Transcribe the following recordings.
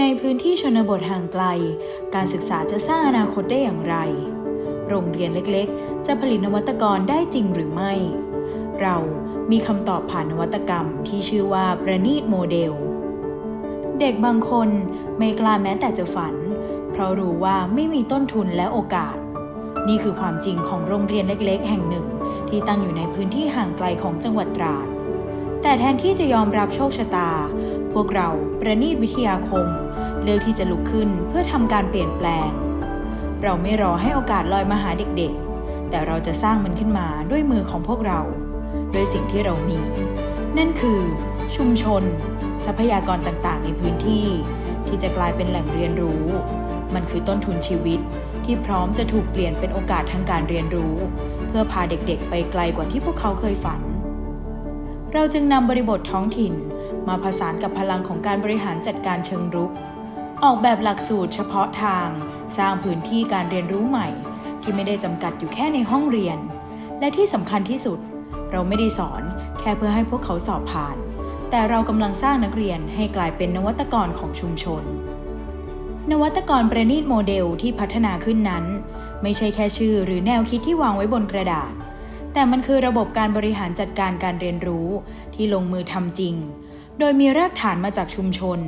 ในพื้นที่ชนบทห่างไกล การศึกษาจะสร้างอนาคตได้อย่างไร โรงเรียนเล็กๆ จะผลิตนวัตกรได้จริงหรือไม่ เรามีคำตอบผ่านนวัตกรรมที่ชื่อว่าประณีตโมเดล เด็กบางคนไม่กล้าแม้แต่จะฝัน เพราะรู้ว่าไม่มีต้นทุนและโอกาส นี่คือความจริงของโรงเรียนเล็กๆ แห่งหนึ่ง ที่ตั้งอยู่ในพื้นที่ห่างไกลของจังหวัดตราด แต่แทนที่จะยอมรับโชคชะตา พวกเราประณีตวิทยาคม เลือกที่จะลุกขึ้นเพื่อทำการเปลี่ยนแปลง เราไม่รอให้โอกาสลอยมาหาเด็กๆ แต่เราจะสร้างมันขึ้นมาด้วยมือของพวกเรา ด้วยสิ่งที่เรามี นั่นคือ ชุมชน ทรัพยากรต่างๆ ในพื้นที่ ที่จะกลายเป็นแหล่งเรียนรู้ มันคือต้นทุนชีวิตที่พร้อมจะถูกเปลี่ยนเป็นโอกาสทางการเรียนรู้ เพื่อพาเด็กๆ ไปไกลกว่าที่พวกเขาเคยฝัน เราจึงนำบริบทท้องถิ่น มาผสานกับพลังของการบริหารจัดการเชิงรุก ออกแบบหลักสูตรเฉพาะทาง สร้างพื้นที่การเรียนรู้ใหม่ ที่ไม่ได้จำกัดอยู่แค่ในห้องเรียน และที่สำคัญที่สุด เราไม่ได้สอนแค่เพื่อให้พวกเขาสอบผ่าน แต่เรากำลังสร้างนักเรียนให้กลายเป็นนวัตกรของชุมชน นวัตกรประณีตโมเดลที่พัฒนาขึ้นนั้น ไม่ใช่แค่ชื่อหรือแนวคิดที่วางไว้บนกระดาษ แต่มันคือระบบการบริหารจัดการการเรียนรู้ที่ลงมือทำจริง โดยมีรากฐานมาจากชุมชน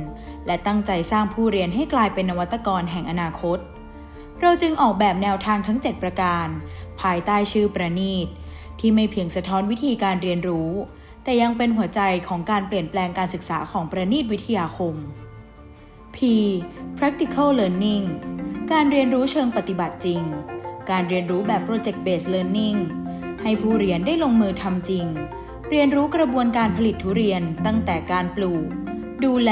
และตั้งใจสร้างผู้เรียนให้กลายเป็นนวัตกรแห่งอนาคต เราจึงออกแบบแนวทางทั้ง 7 ประการ ภายใต้ชื่อประณีต ที่ไม่เพียงสะท้อนวิธีการเรียนรู้ แต่ยังเป็นหัวใจของการเปลี่ยนแปลงการศึกษาของประณีตวิทยาคม P practical learning การเรียนรู้เชิงปฏิบัติจริง การเรียนรู้แบบ project based learning ให้ผู้เรียนได้ลงมือทำจริง เรียนรู้กระบวนการผลิตทุเรียนตั้งแต่การปลูก ดูแล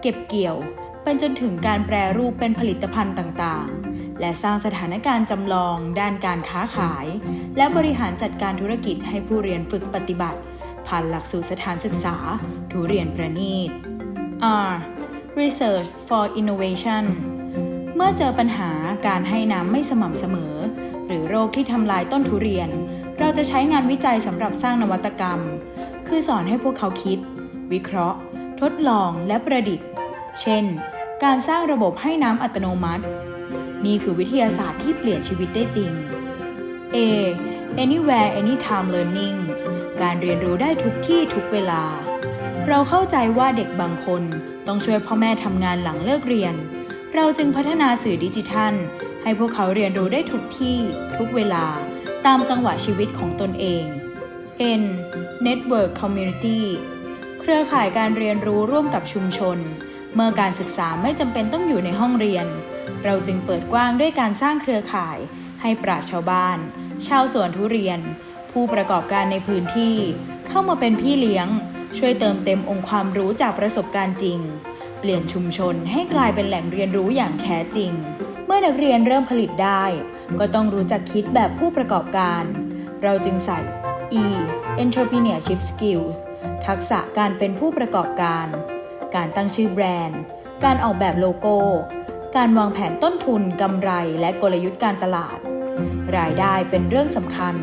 เก็บเกี่ยวเป็นจนถึงการแปรรูปเป็นผลิตภัณฑ์ต่างๆ และสร้างสถานการณ์จำลอง ด้านการค้าขาย และบริหารจัดการธุรกิจให้ผู้เรียนฝึกปฏิบัติ ผ่านหลักสูตรสถานศึกษา ทุเรียนประณีต R Research for Innovation เมื่อเจอปัญหาการให้น้ำไม่สม่ำเสมอ หรือโรคที่ทำลายต้นทุเรียน เราจะใช้งานวิจัยสำหรับสร้างนวัตกรรม คือสอนให้พวกเขาคิด วิเคราะห์ ทดลองและประดิษฐ์ เช่น การสร้างระบบให้น้ำอัตโนมัติ นี่คือวิทยาศาสตร์ที่เปลี่ยนชีวิตได้จริง A Anywhere Anytime Learning การเรียนรู้ได้ทุกที่ทุกเวลา เราเข้าใจว่าเด็กบางคนต้องช่วยพ่อแม่ทำงานหลังเลิกเรียน เราจึงพัฒนาสื่อดิจิทัล ให้พวกเขาเรียนรู้ได้ทุกที่ทุกเวลา ตามจังหวะชีวิตของตนเอง N Network Community เครือข่ายการเรียนรู้ร่วมกับชุมชน เมื่อการศึกษาไม่จำเป็นต้องอยู่ในห้องเรียน เราจึงเปิดกว้างด้วยการสร้างเครือข่าย ให้ปราชชาวบ้าน ชาวสวนทุเรียน ผู้ประกอบการในพื้นที่ เข้ามาเป็นพี่เลี้ยง ช่วยเติมเต็มองค์ความรู้จากประสบการณ์จริง เปลี่ยนชุมชนให้กลายเป็นแหล่งเรียนรู้อย่างแท้จริง อนักเรียนเริ่มผลิตได้ ก็ต้องรู้จักคิดแบบผู้ประกอบการ เราจึงใส่ E entrepreneurship skills ทักษะการเป็นผู้ประกอบการ การตั้งชื่อแบรนด์ การออกแบบโลโก้ การวางแผนต้นทุนกำไรและกลยุทธ์การตลาด รายได้เป็นเรื่องสำคัญ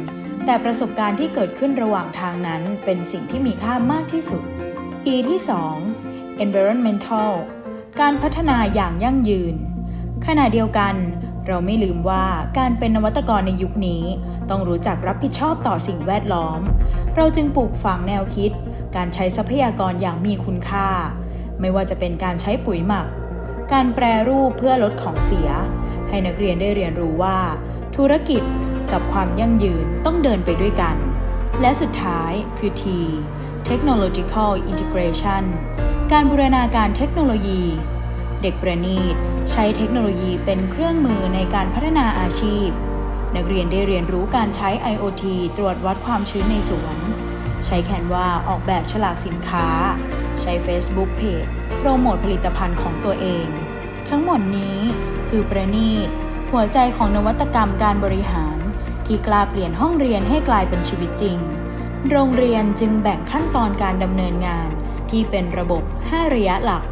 แต่ประสบการณ์ที่เกิดขึ้นระหว่างทางนั้นเป็นสิ่งที่มีค่ามากที่สุด E ที่ 2 environmental การพัฒนาอย่างยั่งยืน ขณะเดียวกัน เราไม่ลืมว่าการเป็นนวัตกรในยุคนี้ ต้องรู้จักรับผิดชอบต่อสิ่งแวดล้อม เราจึงปลูกฝังแนวคิด การใช้ทรัพยากรอย่างมีคุณค่า ไม่ว่าจะเป็นการใช้ปุ๋ยหมัก การแปรรูปเพื่อลดของเสีย ให้นักเรียนได้เรียนรู้ว่า ธุรกิจกับความยั่งยืนต้องเดินไปด้วยกัน และสุดท้ายคือ T Technological Integration การบูรณาการเทคโนโลยี เด็กประณีต ใช้เทคโนโลยีเป็นเครื่องมือในการพัฒนาอาชีพ นักเรียนได้เรียนรู้การใช้ IoT ตรวจวัดความชื้นในสวน ใช้แคนวาออกแบบฉลากสินค้า ใช้ Facebook Page โปรโมทผลิตภัณฑ์ของตัวเอง ทั้งหมดนี้คือประณีต หัวใจของนวัตกรรมการบริหาร ที่กล้าเปลี่ยนห้องเรียนให้กลายเป็นชีวิตจริง โรงเรียนจึงแบ่งขั้นตอนการดำเนินงาน ที่เป็นระบบ 5 ระยะหลัก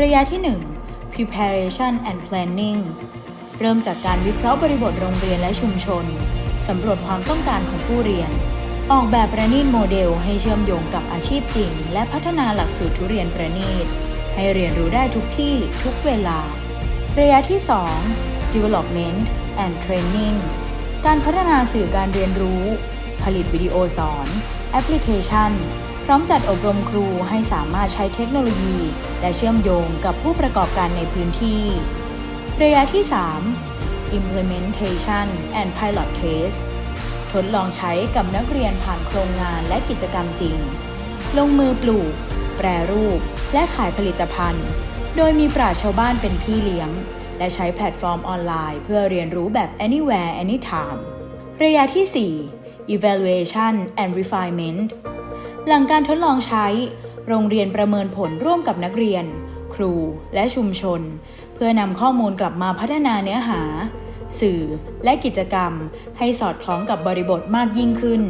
ระยะที่ 1 preparation and planning เริ่มจากการวิเคราะห์บริบทโรงเรียนและชุมชน สำรวจความต้องการของผู้เรียน ออกแบบประณีตโมเดลให้เชื่อมโยงกับอาชีพจริง และพัฒนาหลักสูตรทุเรียนประณีต ให้เรียนรู้ได้ทุกที่ทุกเวลา ระยะที่ 2 development and training การพัฒนาสื่อการเรียนรู้ ผลิตวิดีโอสอน แอปพลิเคชัน พร้อมจัดอบรมครูให้สามารถใช้เทคโนโลยี และเชื่อมโยงกับผู้ประกอบการในพื้นที่ ระยะที่ 3 implementation and pilot test ทดลองใช้กับนักเรียนผ่านโครงงานและกิจกรรมจริง ลงมือปลูก แปรรูป และขายผลิตภัณฑ์ โดยมีปราชญ์ชาวบ้านเป็นพี่เลี้ยง และใช้แพลตฟอร์มออนไลน์ เพื่อเรียนรู้แบบ anywhere anytime ระยะที่ 4 evaluation and refinement หลังการทดลองใช้ โรงเรียนประเมินผลร่วมกับนักเรียน ครูและชุมชน เพื่อนำข้อมูลกลับมาพัฒนาเนื้อหา สื่อและกิจกรรมให้สอดคล้องกับบริบทมากยิ่งขึ้น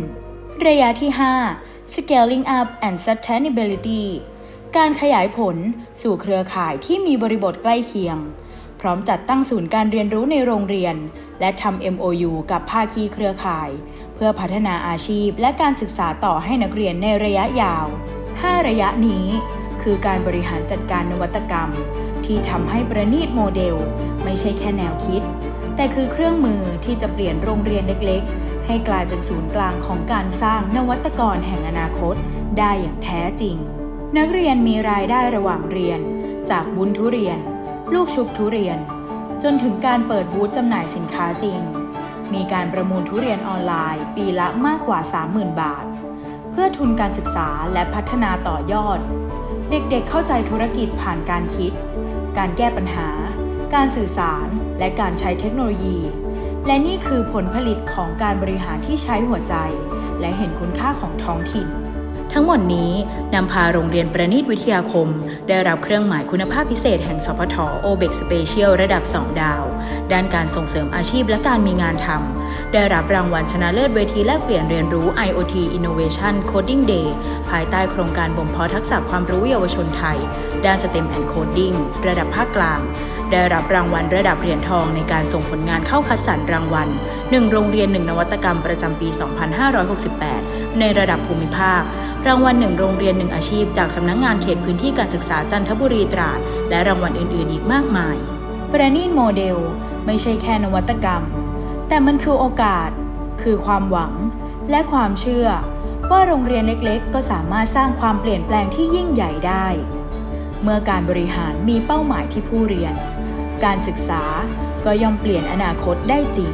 ระยะที่ 5 scaling up and sustainability การขยายผลสู่เครือข่ายที่มีบริบทใกล้เคียง ร้อมจัดตั้งศูนย์การเรียนรู้ในโรงเรียน และทำ MOU กับภาคีเครือข่าย เพื่อพัฒนาอาชีพและการศึกษาต่อให้นักเรียนในระยะยาว 5 ระยะนี้ คือการบริหารจัดการนวัตกรรม ที่ทำให้ประณีตโมเดล ไม่ใช่แค่แนวคิด แต่คือเครื่องมือที่จะเปลี่ยนโรงเรียนเล็กๆ ให้กลายเป็นศูนย์กลางของการสร้างนวัตกรแห่งอนาคต ได้อย่างแท้จริง นักเรียนมีรายได้ระหว่างเรียน จากบุญทุเรียน ลูกชุบทุเรียน จนถึงการเปิดบูธจำหน่ายสินค้าจริง มีการประมูลทุเรียนออนไลน์ ปีละมากกว่า 30,000 บาท เพื่อทุนการศึกษาและพัฒนาต่อยอด เด็กๆเข้าใจธุรกิจผ่านการคิด การแก้ปัญหา การสื่อสาร และการใช้เทคโนโลยี และนี่คือผลผลิตของการบริหารที่ใช้หัวใจ และเห็นคุณค่าของท้องถิ่น ทั้งหมดนี้นำพาโรงเรียนประณีตวิทยาคม ได้รับเครื่องหมายคุณภาพพิเศษแห่งสพทโอเบกสเปเชียลระดับ 2 ดาว ด้านการส่งเสริมอาชีพและการมีงานทำได้รับรางวัลชนะเลิศเวทีแลกเปลี่ยนเรียนรู้ IoT Innovation Coding Day ภายใต้โครงการบ่มเพาะทักษะความรู้เยาวชนไทย ด้าน STEM and Coding ระดับภาคกลาง ได้รับรางวัลระดับเหรียญทองในการส่งผลงานเข้าคัดสรรรางวัล 1 โรงเรียน 1 นวัตกรรมประจำปี 2568 ในระดับภูมิภาค รางวัล1โรงเรียน1อาชีพ จากสำนักงงานเขตพื้นที่การศึกษาจันทบุรีตราด และรางวัลอื่น ๆ อีกมากมาย ประณีตโมเดล ไม่ใช่แค่นวัตกรรม แต่มันคือโอกาส คือความหวัง และความเชื่อ ว่าโรงเรียนเล็กๆ ก็สามารถสร้างความเปลี่ยนแปลงที่ยิ่งใหญ่ได้ เมื่อการบริหารมีเป้าหมายที่ผู้เรียน การศึกษาก็ย่อมเปลี่ยนอนาคตได้จริง